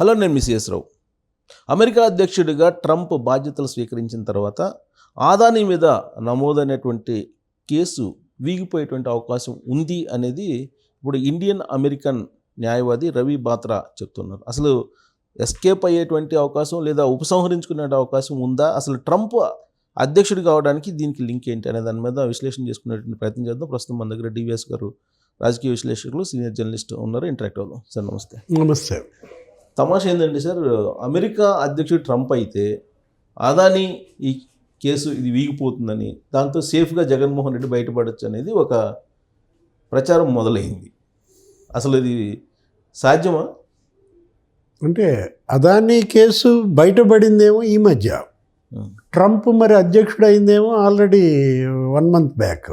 Hello నేను miss Rao. America అధ్యక్షుడిగా Trump బాధ్యతలు స్వీకరించిన తర్వాత ఆదాని మీద నమోదైనటువంటి కేసు వీగిపోయేటువంటి అవకాశం ఉంది అనేది ఇప్పుడు ఇండియన్ అమెరికన్ న్యాయవాది రవి బాత్రా చెప్తున్నారు. అసలు ఎస్కేప్ అయ్యేటువంటి అవకాశం లేదా ఉపసంహరించుకునే అవకాశం ఉందా? అసలు ట్రంప్ అధ్యక్షుడు కావడానికి దీనికి లింక్ ఏంటి అనే దాని మీద విశ్లేషణ చేసుకునేటువంటి ప్రయత్నం చేద్దాం. ప్రస్తుతం మన దగ్గర డివిఎస్ గారు రాజకీయ విశ్లేషకులు సీనియర్ జర్నలిస్ట్ ఉన్నారు. ఇంటరాక్ట్ అవుదాం. సార్ నమస్తే. నమస్తే. తమాషా ఏంటంటే సార్ అమెరికా అధ్యక్షుడు ట్రంప్ అయితే అదాని ఈ కేసు ఇది వీగిపోతుందని దాంతో సేఫ్గా జగన్మోహన్ రెడ్డి బయటపడచ్చు అనేది ఒక ప్రచారం మొదలైంది. అసలు ఇది సాధ్యమా? అంటే అదానీ కేసు బయటపడిందేమో ఈ మధ్య. ట్రంప్ మరి అధ్యక్షుడు అయిందేమో ఆల్రెడీ వన్ మంత్ బ్యాక్.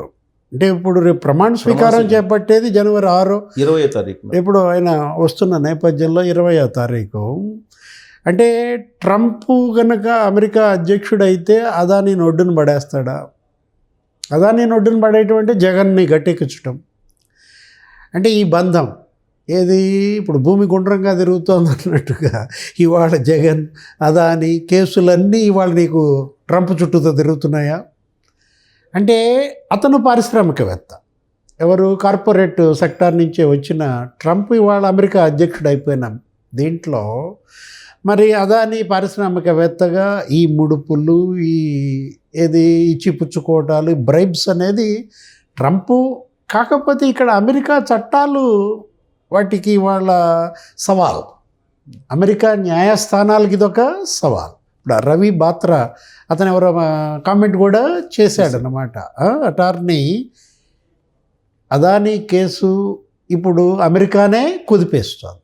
అంటే ఇప్పుడు రేపు ప్రమాణ స్వీకారం. చేపట్టేది జనవరి ఆరు. ఇరవై తారీఖున ఇప్పుడు ఆయన వస్తున్న నేపథ్యంలో ఇరవయో తారీఖు. అంటే ట్రంప్ కనుక అమెరికా అధ్యక్షుడు అయితే అదానీ ఒడ్డును పడేస్తాడా? అదానీ ఒడ్డును పడేయటం జగన్ని గట్టెక్కించటం అంటే ఈ బంధం ఏది? ఇప్పుడు భూమి గుండ్రంగా తిరుగుతోంది అన్నట్టుగా ఇవాళ జగన్ అదాని కేసులన్నీ ఇవాళ నీకు ట్రంప్ చుట్టూతో తిరుగుతున్నాయా? అంటే అతను పారిశ్రామికవేత్త. ఎవరు కార్పొరేట్ సెక్టార్ నుంచే వచ్చిన ట్రంప్ ఇవాళ అమెరికా అధ్యక్షుడు అయిపోయిన దీంట్లో మరి అదాని పారిశ్రామికవేత్తగా ఈ ముడుపులు ఈ ఏది ఇచ్చిపుచ్చుకోవటాలు బ్రైబ్స్ అనేది ట్రంప్ కాకపోతే ఇక్కడ అమెరికా చట్టాలు వాటికి వాళ్ళ సవాల్. అమెరికా న్యాయస్థానాలకి ఇదొక సవాల్. ఇప్పుడు రవి బాత్రా అతను ఎవరో కామెంట్ కూడా చేశాడనమాట అటార్నీ అదానీ కేసు ఇప్పుడు అమెరికానే కుదిపేస్తుంది.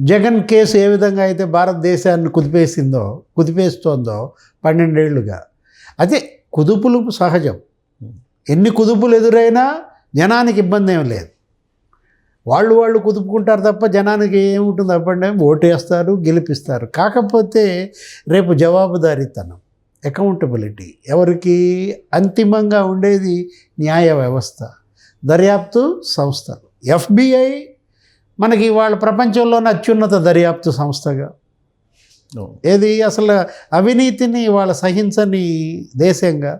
జగన్ కేసు ఏ విధంగా అయితే భారతదేశాన్ని కుదిపేసిందో కుదిపేస్తోందో పన్నెండేళ్ళుగా. అదే కుదుపులు సహజం. ఎన్ని కుదుపులు ఎదురైనా జనానికి ఇబ్బంది ఏం లేదు. వాళ్ళు వాళ్ళు కుదుపుకుంటారు తప్ప జనానికి ఏముంటుంది అప్పటి ఓటేస్తారు గెలిపిస్తారు. కాకపోతే రేపు జవాబుదారీతనం అకౌంటబిలిటీ ఎవరికి అంతిమంగా ఉండేది న్యాయ వ్యవస్థ దర్యాప్తు సంస్థలు. ఎఫ్బిఐ మనకి వాళ్ళ ప్రపంచంలోనే అత్యున్నత దర్యాప్తు సంస్థగా. ఏది అసలు అవినీతిని వాళ్ళ సహించని దేశంగా.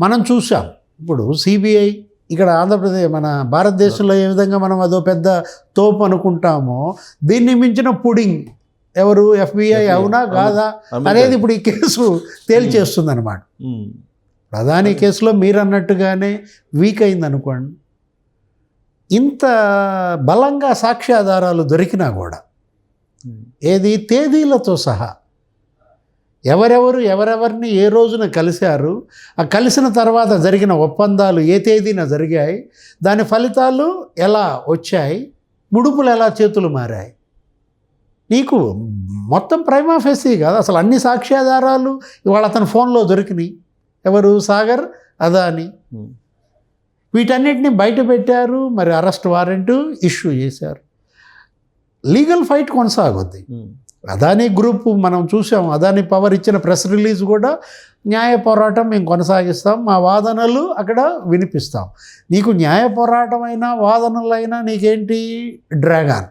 మనం చూసాం ఇప్పుడు సిబిఐ ఇక్కడ ఆంధ్రప్రదేశ్ మన భారతదేశంలో ఏ విధంగా మనం అదో పెద్ద తోపు అనుకుంటామో దీన్ని మించిన పుడింగ్. ఎవరు? ఎఫ్బిఐ అవునా. కాదా? అనేది ఇప్పుడు ఈ కేసు తేల్చేస్తుంది అనమాట. ప్రధాని కేసులో మీరు అన్నట్టుగానే వీక్ అయింది అనుకోండి ఇంత బలంగా సాక్ష్యాధారాలు దొరికినా కూడా. ఏది? తేదీలతో సహా. ఎవరెవరు ఎవరెవరిని ఏ రోజున కలిశారు ఆ కలిసిన తర్వాత జరిగిన ఒప్పందాలు ఏ తేదీన జరిగాయి దాని ఫలితాలు ఎలా వచ్చాయి ముడుపులు ఎలా చేతులు మారాయి? నీకు మొత్తం ప్రైమా ఫెసి కాదు అసలు అన్ని సాక్ష్యాధారాలు ఇవాళ అతని ఫోన్లో దొరికినాయి. ఎవరు? సాగర్ అదాని. వీటన్నిటిని బయట పెట్టారు మరి అరెస్ట్ వారెంట్ ఇష్యూ చేశారు. లీగల్ ఫైట్ కొనసాగుద్ది. అదానీ గ్రూప్ మనం చూసాం. అదానీ పవర్ ఇచ్చిన ప్రెస్ రిలీజ్ కూడా న్యాయ పోరాటం మేము కొనసాగిస్తాం. మా వాదనలు అక్కడ వినిపిస్తాం. నీకు న్యాయ పోరాటం అయినా వాదనలైనా నీకేంటి? డ్రాగాన్.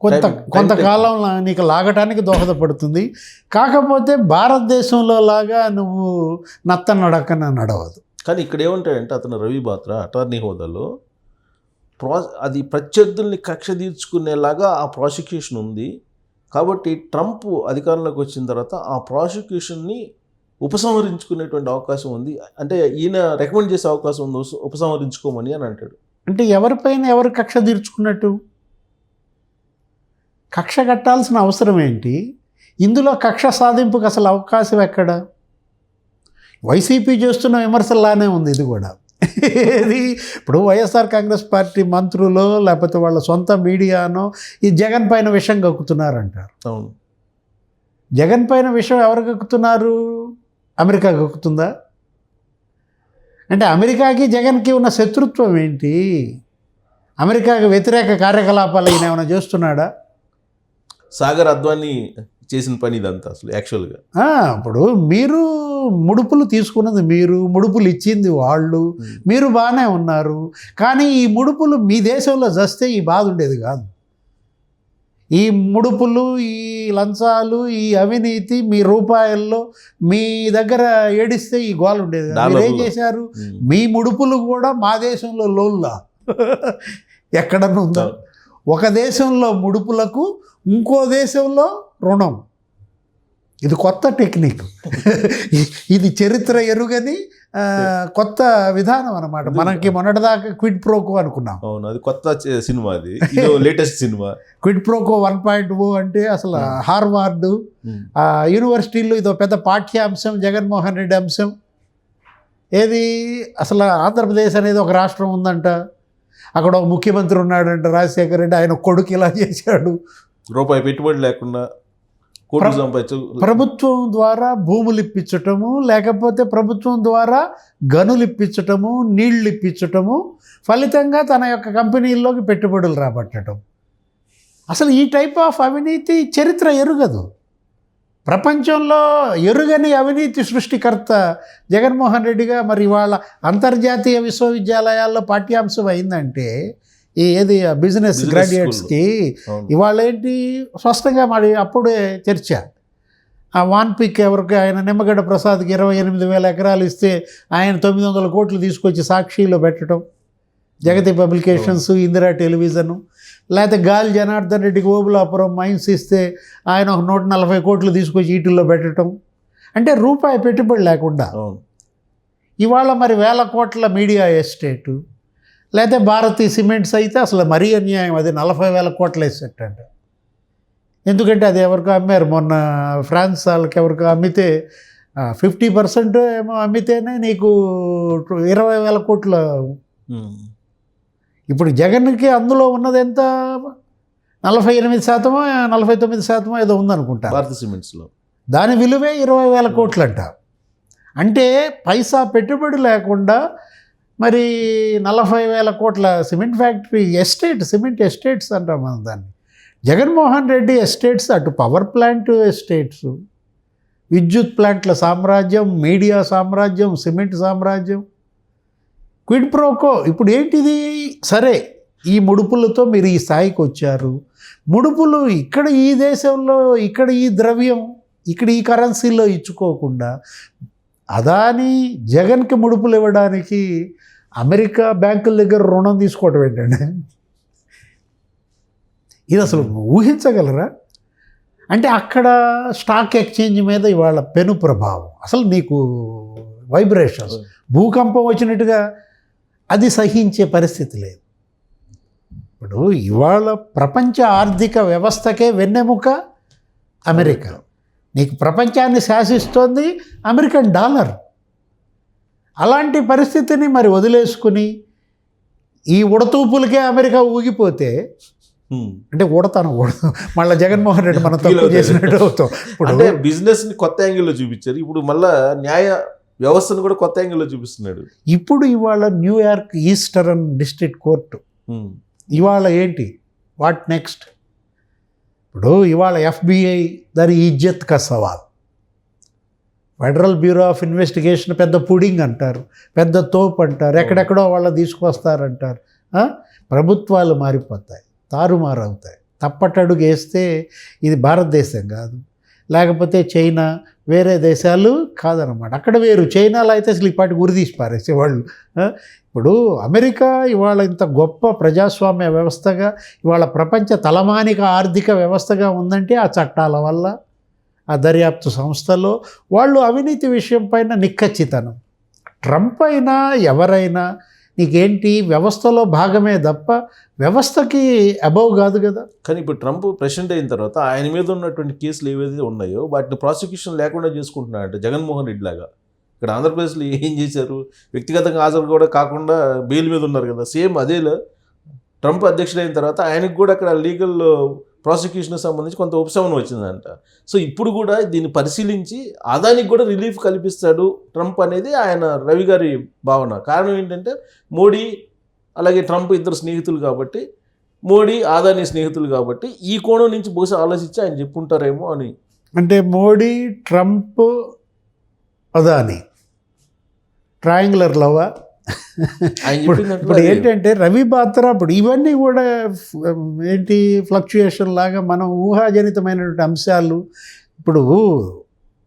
కొంత కొంతకాలం నీకు లాగటానికి దోహదపడుతుంది. కాకపోతే భారతదేశంలో లాగా నువ్వు నత్త నడకన నడవదు. కానీ ఇక్కడ ఏమంటాడంటే అతను రవి బాత్రా అటార్నీ హోదాలో ప్రా అది ప్రత్యర్థుల్ని కక్ష తీర్చుకునేలాగా ఆ ప్రాసిక్యూషన్ ఉంది. కాబట్టి ట్రంప్ అధికారంలోకి వచ్చిన తర్వాత ఆ ప్రాసిక్యూషన్ని ఉపసంహరించుకునేటువంటి అవకాశం ఉంది. అంటే ఈయన రికమెండ్ చేసే అవకాశం ఉంది. ఉపసంహరించుకోమని అని అంటాడు. అంటే ఎవరిపైన ఎవరు కక్ష తీర్చుకున్నట్టు? కక్ష కట్టాల్సిన అవసరం ఏంటి? ఇందులో కక్ష సాధింపుకు అసలు అవకాశం ఎక్కడ? వైసీపీ చేస్తున్న విమర్శలానే ఉంది ఇది కూడా. ఇది ఇప్పుడు వైఎస్ఆర్ కాంగ్రెస్ పార్టీ మంత్రులు లేకపోతే వాళ్ళ సొంత మీడియానో ఈ జగన్ పైన విషం కక్కుతున్నారంటారు. అవును. జగన్ పైన విషయం ఎవరు కక్కుతున్నారు? అమెరికా కక్కుతుందా? అంటే అమెరికాకి జగన్కి ఉన్న శత్రుత్వం ఏంటి? అమెరికాకి వ్యతిరేక కార్యకలాపాలు ఈయన ఏమైనా చేస్తున్నాడా? సాగర్ అద్వానీ చేసిన పని ఇదంతా అసలు యాక్చువల్గా ఆ, ఇప్పుడు మీరు ముడుపులు తీసుకున్నది మీరు ముడుపులు ఇచ్చింది వాళ్ళు మీరు బాగానే ఉన్నారు. కానీ ఈ ముడుపులు మీ దేశంలో జస్తే ఈ బాధ ఉండేది కాదు. ఈ ముడుపులు ఈ లంచాలు ఈ అవినీతి మీ రూపాయల్లో మీ దగ్గర ఏడిస్తే ఈ గోల్ ఉండేది. మీరు ఏం. చేశారు. మీ ముడుపులు కూడా మా దేశంలో లోల్లా. ఎక్కడన్నా ఉందా? ఒక దేశంలో ముడుపులకు ఇంకో దేశంలో రుణం. ఇది కొత్త టెక్నిక్. ఇది చరిత్ర ఎరుగని కొత్త విధానం అన్నమాట. మనకి మొన్నటిదాకా క్విడ్ ప్రోకో అనుకున్నాం. అవును అది కొత్త సినిమా అది. Latest cinema. Quid pro quo one point O అంటే అసలు. హార్వార్డు యూనివర్సిటీల్లో ఇదో పెద్ద పాఠ్యాంశం జగన్మోహన్ రెడ్డి అంశం. ఏది? అసలు ఆంధ్రప్రదేశ్ అనేది ఒక రాష్ట్రం ఉందంట. అక్కడ ఒక ముఖ్యమంత్రి ఉన్నాడంట రాజశేఖర రెడ్డి ఆయన కొడుకు ఇలా చేశాడు. రూపాయి పెట్టుబడి లేకుండా ప్రభుత్వం ద్వారా భూములు ఇప్పించటము లేకపోతే ప్రభుత్వం ద్వారా గనులు ఇప్పించటము నీళ్ళు ఇప్పించటము ఫలితంగా తన యొక్క కంపెనీల్లోకి పెట్టుబడులు రాబట్టడం అసలు ఈ టైప్ ఆఫ్ అవినీతి చరిత్ర ఎరుగదు. ప్రపంచంలో ఎరుగని అవినీతి సృష్టికర్త జగన్మోహన్ రెడ్డిగా మరి ఇవాళ అంతర్జాతీయ విశ్వవిద్యాలయాల్లో పాఠ్యాంశం అయిందంటే ఈ ఏది బిజినెస్ గ్రాడ్యుయేట్స్కి. ఇవాళ ఏంటి స్పష్టంగా మరి అప్పుడే చర్చ. ఆ వాన్ పిక్ ఎవరికి ఆయన నిమ్మగడ్డ ప్రసాద్కి ఇరవై ఎనిమిది వేల ఎకరాలు ఇస్తే ఆయన తొమ్మిది వందల కోట్లు తీసుకొచ్చి సాక్షిలో పెట్టడం. జగతి పబ్లికేషన్స్ ఇందిరా టెలివిజను లేకపోతే గాలి జనార్దన్ రెడ్డికి ఓబులాపురం మైన్స్ ఇస్తే ఆయన ఒక నూట నలభై కోట్లు తీసుకొచ్చి ఈటిల్లో పెట్టడం. అంటే రూపాయి పెట్టుబడి లేకుండా. ఇవాళ మరి వేల కోట్ల మీడియా ఎస్టేటు లేకపోతే భారతీ సిమెంట్స్ అయితే అసలు మరీ అన్యాయం. అది నలభై వేల కోట్ల ఎస్టేట్ అంట. ఎందుకంటే అది ఎవరికో అమ్మారు. మొన్న ఫ్రాన్స్ వాళ్ళకి ఎవరికో అమ్మితే ఫిఫ్టీ పర్సెంట్ ఏమో అమ్మితేనే నీకు ఇరవై వేల కోట్ల. ఇప్పుడు జగన్కి అందులో ఉన్నది ఎంత? నలభై ఎనిమిది శాతమో నలభై తొమ్మిది శాతమో ఏదో ఉందనుకుంటా. భారత సిమెంట్స్లో దాని విలువే ఇరవై వేల కోట్లంట. అంటే పైసా పెట్టుబడి లేకుండా మరి నలభై వేల కోట్ల cement factory estate cement estates అంటాం మనం దాన్ని. జగన్మోహన్ రెడ్డి ఎస్టేట్స్ అటు పవర్ ప్లాంట్ ఎస్టేట్స్ విద్యుత్ ప్లాంట్ల సామ్రాజ్యం మీడియా సామ్రాజ్యం సిమెంట్ సామ్రాజ్యం క్విడ్ ప్రోకో. ఇప్పుడు ఏంటిది? సరే ఈ ముడుపులతో మీరు ఈ స్థాయికి వచ్చారు. ముడుపులు ఇక్కడ ఈ దేశంలో ఇక్కడ ఈ ద్రవ్యం ఇక్కడ ఈ కరెన్సీలో ఇచ్చుకోకుండా అదాని జగన్కి ముడుపులు ఇవ్వడానికి అమెరికా బ్యాంకుల దగ్గర రుణం తీసుకోవడం ఏంటండి? ఇది అసలు ఊహించగలరా? అంటే అక్కడ స్టాక్ ఎక్స్చేంజ్ మీద ఇవాళ పెను ప్రభావం. అసలు నీకు వైబ్రేషన్స్ భూకంపం వచ్చినట్టుగా అది సహించే పరిస్థితి లేదు. ఇప్పుడు ఇవాళ ప్రపంచ ఆర్థిక వ్యవస్థకే వెన్నెముక అమెరికా. నీకు ప్రపంచాన్ని శాసిస్తోంది అమెరికన్ డాలర్. అలాంటి పరిస్థితిని మరి వదిలేసుకుని ఈ ఉడతూపులకే అమెరికా ఊగిపోతే. అంటే ఉడతాను ఉడతాను మళ్ళీ జగన్మోహన్ రెడ్డి మనం తప్పు. చేసినట్టు అవుతాం. ఇప్పుడు అంటే బిజినెస్ని కొత్త యాంగిల్లో చూపించారు. ఇప్పుడు మళ్ళా న్యాయ వ్యవస్థను కూడా కొత్త యాంగిల్లో చూపిస్తున్నాడు. ఇప్పుడు ఇవాళ న్యూయార్క్ ఈస్టర్న్ డిస్ట్రిక్ట్ కోర్టు. ఇవాళ ఏంటి? What next? ఇప్పుడు ఇవాళ ఎఫ్బిఐ దాని ఇజ్జత్ కా సవాల్. ఫెడరల్ బ్యూరో ఆఫ్ ఇన్వెస్టిగేషన్ పెద్ద పుడింగ్ అంటారు పెద్ద తోపు అంటారు ఎక్కడెక్కడో వాళ్ళ తీసుకొస్తారంటారు? ప్రభుత్వాలు మారిపోతాయి తారుమారు అవుతాయి తప్పటడుగు వేస్తే ఇది భారతదేశం కాదు. లేకపోతే చైనా వేరే దేశాలు కాదనమాట అక్కడ వేరు. చైనాలో అయితే అసలు ఇప్పటి పాటి గురి తీసి పారేసేవాళ్ళు ఇప్పుడు అమెరికా ఇవాళ ఇంత గొప్ప ప్రజాస్వామ్య వ్యవస్థగా ఇవాళ ప్రపంచ తలమానిక ఆర్థిక వ్యవస్థగా ఉందంటే ఆ చట్టాల వల్ల ఆ దర్యాప్తు సంస్థలో వాళ్ళు అవినీతి విషయం పైన నిక్కచ్చితనం. ట్రంప్ అయినా ఎవరైనా నీకేంటి? వ్యవస్థలో భాగమే తప్ప వ్యవస్థకి అబౌవ్ కాదు కదా. కానీ ఇప్పుడు ట్రంప్ ప్రెసిడెంట్ అయిన తర్వాత ఆయన మీద ఉన్నటువంటి కేసులు ఏవైతే ఉన్నాయో వాటిని ప్రాసిక్యూషన్ లేకుండా చేసుకుంటున్నాడంట జగన్మోహన్ రెడ్డి లాగా. ఇక్కడ ఆంధ్రప్రదేశ్లో ఏం చేశారు? వ్యక్తిగతంగా హాజరు కూడా కాకుండా బెయిల్ మీద ఉన్నారు కదా. సేమ్ అదేలా ట్రంప్ అధ్యక్షుడైన తర్వాత ఆయనకు కూడా అక్కడ లీగల్ ప్రాసిక్యూషన్ సంబంధించి కొంత ఉపశమనం వచ్చిందంట. సో ఇప్పుడు కూడా దీన్ని పరిశీలించి అదానికి కూడా రిలీఫ్ కల్పిస్తాడు ట్రంప్ అనేది ఆయన రవి గారి భావన. కారణం ఏంటంటే మోడీ అలాగే ట్రంప్ ఇద్దరు స్నేహితులు కాబట్టి మోడీ ఆదాని స్నేహితులు కాబట్టి ఈ కోణం నుంచి బహుశా ఆలోచించి ఆయన చెప్పుకుంటారేమో అని. అంటే మోడీ ట్రంప్ అదాని. ట్రయాంగులర్ లవా ఇప్పుడు ఏంటంటే రవి బాత్రా ఇప్పుడు ఇవన్నీ కూడా ఏంటి ఫ్లక్చుయేషన్ లాగా మనం ఊహాజనితమైనటువంటి అంశాలు. ఇప్పుడు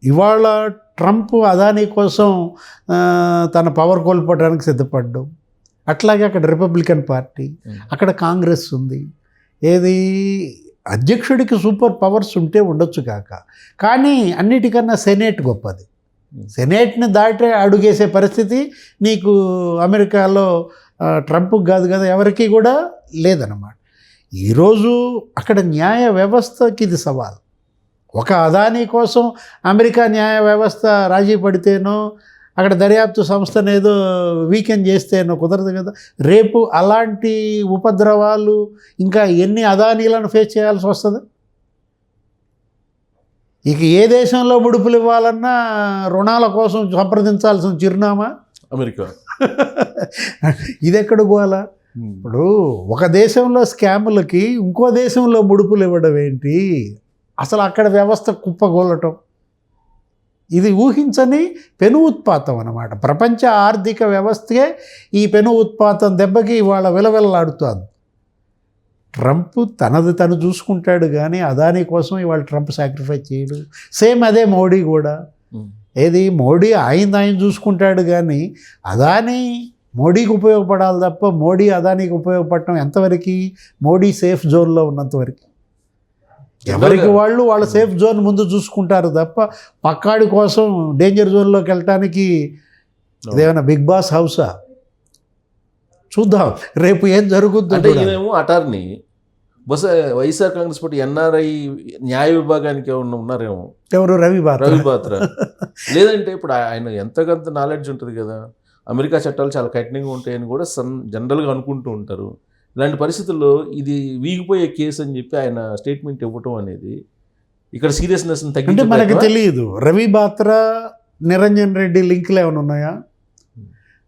ఇవాళ ట్రంప్ అదానీ కోసం తన పవర్ కోల్పోవడానికి సిద్ధపడ్డం. అట్లాగే అక్కడ రిపబ్లికన్ పార్టీ. అక్కడ కాంగ్రెస్ ఉంది. ఏది అధ్యక్షుడికి సూపర్ పవర్స్ ఉంటే ఉండొచ్చు కాక. కానీ అన్నిటికన్నా సెనేట్ గొప్పది. సెనేట్ని దాటే అడుగేసే పరిస్థితి నీకు అమెరికాలో ట్రంప్కి కాదు కదా ఎవరికి కూడా లేదన్నమాట. ఈరోజు అక్కడ న్యాయ వ్యవస్థకి ఇది సవాల్. ఒక అదానీ కోసం అమెరికా న్యాయ వ్యవస్థ రాజీ పడితేనో అక్కడ దర్యాప్తు సంస్థను ఏదో వీకెండ్ చేస్తేనో కుదరదు కదా. రేపు అలాంటి ఉపద్రవాలు ఇంకా ఎన్ని అదానీలను ఫేస్ చేయాల్సి వస్తుంది? ఇక ఏ దేశంలో ముడుపులు ఇవ్వాలన్నా రుణాల కోసం సంప్రదించాల్సిన చిరునామా? అమెరికా. ఇది ఎక్కడ గోలా? ఉమ్. ఇప్పుడు ఒక దేశంలో స్కాములకి ఇంకో దేశంలో ముడుపులు ఇవ్వడం ఏంటి? అసలు అక్కడ వ్యవస్థ కుప్పగోలటం. ఇది ఊహించని పెను ఉత్పాతం అన్నమాట. ప్రపంచ ఆర్థిక వ్యవస్థే ఈ పెను ఉత్పాతం దెబ్బకి ఇవాళ విలవిల్లాడుతోంది. ట్రంప్ తనది తను చూసుకుంటాడు కానీ అదాని కోసం ఇవాళ ట్రంప్ సాక్రిఫైస్ చేయడు. సేమ్ అదే మోడీ కూడా. ఉమ్. ఏది? మోడీ ఆయన ఆయన చూసుకుంటాడు కానీ అదాని మోడీకి ఉపయోగపడాలి తప్ప మోడీ అదానికి ఉపయోగపడటం ఎంతవరకు? మోడీ సేఫ్ జోన్లో ఉన్నంతవరకు ఎవరికి వాళ్ళు వాళ్ళ సేఫ్ జోన్ ముందు చూసుకుంటారు తప్ప పక్కాడి కోసం డేంజర్ జోన్లోకి వెళ్ళటానికి ఇదేమైనా బిగ్ బాస్ హౌసా చూద్దాం. రేపు ఏం. ఈయనేమో అటార్నీ బహుశా వైఎస్ఆర్ కాంగ్రెస్ పార్టీ ఎన్ఆర్ఐ న్యాయ విభాగానికి ఏమన్నా ఉన్నారేమో? ఎవరు? రవి రవి బాత్రా. లేదంటే ఇప్పుడు ఆయన ఎంతకంత నాలెడ్జ్ ఉంటుంది కదా? అమెరికా చట్టాలు చాలా కఠినంగా ఉంటాయని కూడా సన్ జనరల్గా అనుకుంటూ ఉంటారు. ఇలాంటి పరిస్థితుల్లో ఇది వీగిపోయే కేసు అని చెప్పి ఆయన స్టేట్మెంట్ ఇవ్వటం అనేది ఇక్కడ సీరియస్నెస్ అంటే మనకి తెలియదు. రవి బాత్ర నిరంజన్ రెడ్డి లింకులు ఏమైనా ఉన్నాయా?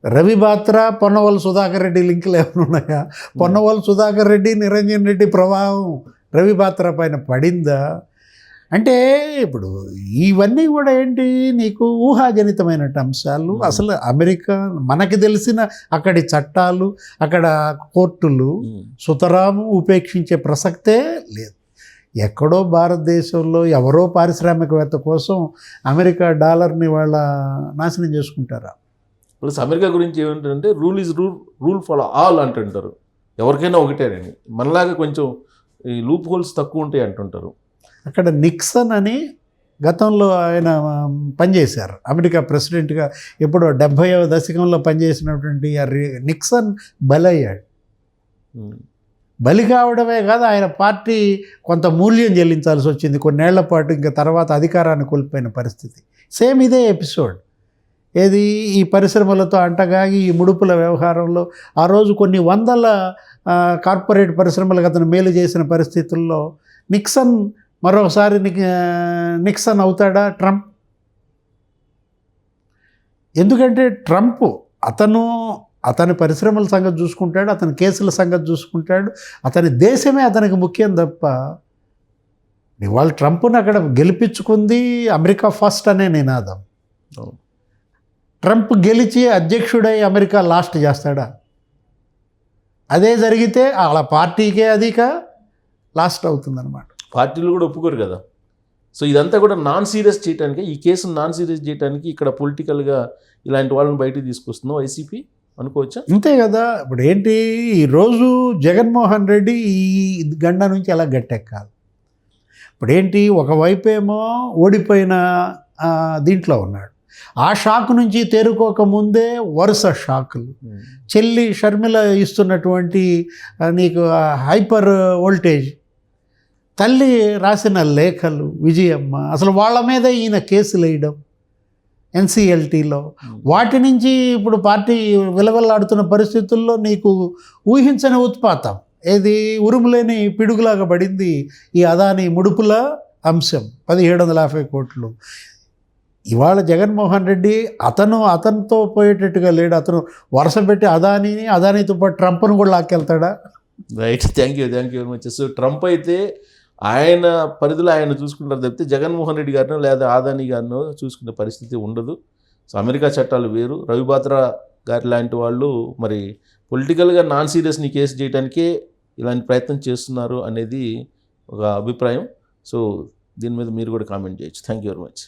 రవి బాత్ర పొన్నవల్ సుధాకర్ రెడ్డి లింకులు ఏమైనా ఉన్నాయా? పొన్నవల్ సుధాకర్ రెడ్డి నిరంజన్ రెడ్డి ప్రభావం రవి బాత్ర పైన పడిందా? అంటే ఇప్పుడు ఇవన్నీ కూడా ఏంటి? నీకు ఊహాజనితమైన అంశాలు. అసలు అమెరికా మనకి తెలిసిన అక్కడి చట్టాలు అక్కడ కోర్టులు సుతరాము ఉపేక్షించే ప్రసక్తే లేదు. ఎక్కడో భారతదేశంలో ఎవరో పారిశ్రామికవేత్త కోసం అమెరికా డాలర్ని వాళ్ళ నాశనం చేసుకుంటారా? ప్లస్ అమెరికా గురించి ఏమిటంటే rule is rule rule for all అంటుంటారు. ఎవరికైనా ఒకటేనని మనలాగా కొంచెం ఈ లూప్ హోల్స్ తక్కువ ఉంటాయి అంటుంటారు. అక్కడ నిక్సన్ అని గతంలో ఆయన పనిచేశారు. అమెరికా ప్రెసిడెంట్గా ఎప్పుడో డెబ్భైవ దశకంలో పనిచేసినటువంటి నిక్సన్ బలయ్యాడు. బలి కావడమే కాదు ఆయన పార్టీ కొంత మూల్యం చెల్లించాల్సి వచ్చింది. కొన్నేళ్ళ పాటు ఇంకా తర్వాత అధికారాన్ని కోల్పోయిన పరిస్థితి. సేమ్ ఇదే ఎపిసోడ్. ఏది? ఈ పరిశ్రమలతో అంటగాగి ఈ ముడుపుల వ్యవహారంలో ఆ రోజు కొన్ని వందల కార్పొరేట్ పరిశ్రమలకు అతను మేలు చేసిన పరిస్థితుల్లో నిక్సన్ మరోసారి నిక్- నిక్సన్ అవుతాడా ట్రంప్? ఎందుకంటే ట్రంప్ అతను అతని పరిశ్రమల సంగతి చూసుకుంటాడు అతని కేసుల సంగతి చూసుకుంటాడు అతని దేశమే అతనికి ముఖ్యం తప్ప ఇవాళ ట్రంప్ను అక్కడ గెలిపించుకుంది అమెరికా ఫస్ట్ అనే నినాదం. ట్రంప్ గెలిచి అధ్యక్షుడై అమెరికా లాస్ట్ చేస్తాడా? అదే జరిగితే వాళ్ళ పార్టీకే అదిక లాస్ట్ అవుతుందన్నమాట. పార్టీలు కూడా ఒప్పుకోరు కదా. సో ఇదంతా కూడా నాన్ సీరియస్ చేయడానికి ఈ కేసును నాన్ సీరియస్ చేయడానికి ఇక్కడ పొలిటికల్గా ఇలాంటి వాళ్ళని బయటికి తీసుకొస్తుందో వైసీపీ? అనుకోవచ్చా? అంతే కదా. ఇప్పుడు ఏంటి? ఈరోజు జగన్మోహన్ రెడ్డి ఈ గండ నుంచి ఎలా గట్టెక్కాలి. ఇప్పుడు ఏంటి? ఒకవైపేమో ఓడిపోయిన దీంట్లో ఉన్నాడు. ఆ షాక్ నుంచి తేరుకోక ముందే వరుస షాకులు. చెల్లి షర్మిల ఇస్తున్నటువంటి నీకు హైపర్ వోల్టేజ్. తల్లి రాసిన లేఖలు విజయమ్మ. అసలు వాళ్ళ మీద ఈయన కేసులు వేయడం ఎన్సిఎల్టీలో. వాటి నుంచి ఇప్పుడు పార్టీ విలవెల్లాడుతున్న పరిస్థితుల్లో నీకు ఊహించని ఉత్పాతం. ఏది ఉరుములేని పిడుగులాగా పడింది ఈ అదాని ముడుపుల అంశం పదిహేడు వందల యాభై కోట్లు. ఇవాళ జగన్మోహన్ రెడ్డి అతను అతనితో పోయేటట్టుగా లేడు. అతను వరుస పెట్టి అదానిని అదానితో పాటు ట్రంప్ను కూడా లాక్కెళ్తాడా? Right. Thank you thank you very much. So Trump అయితే ఆయన పరిధిలో ఆయన చూసుకుంటారు తప్పితే జగన్మోహన్ రెడ్డి గారినో లేదా ఆదాని గారినో చూసుకునే పరిస్థితి ఉండదు. సో అమెరికా చట్టాలు వేరు. రవి గారి లాంటి వాళ్ళు మరి పొలిటికల్గా నాన్ సీరియస్ని కేసు చేయడానికే ఇలాంటి ప్రయత్నం చేస్తున్నారు అనేది ఒక అభిప్రాయం. సో దీని మీద మీరు కూడా కామెంట్ చేయొచ్చు. Thank you very much.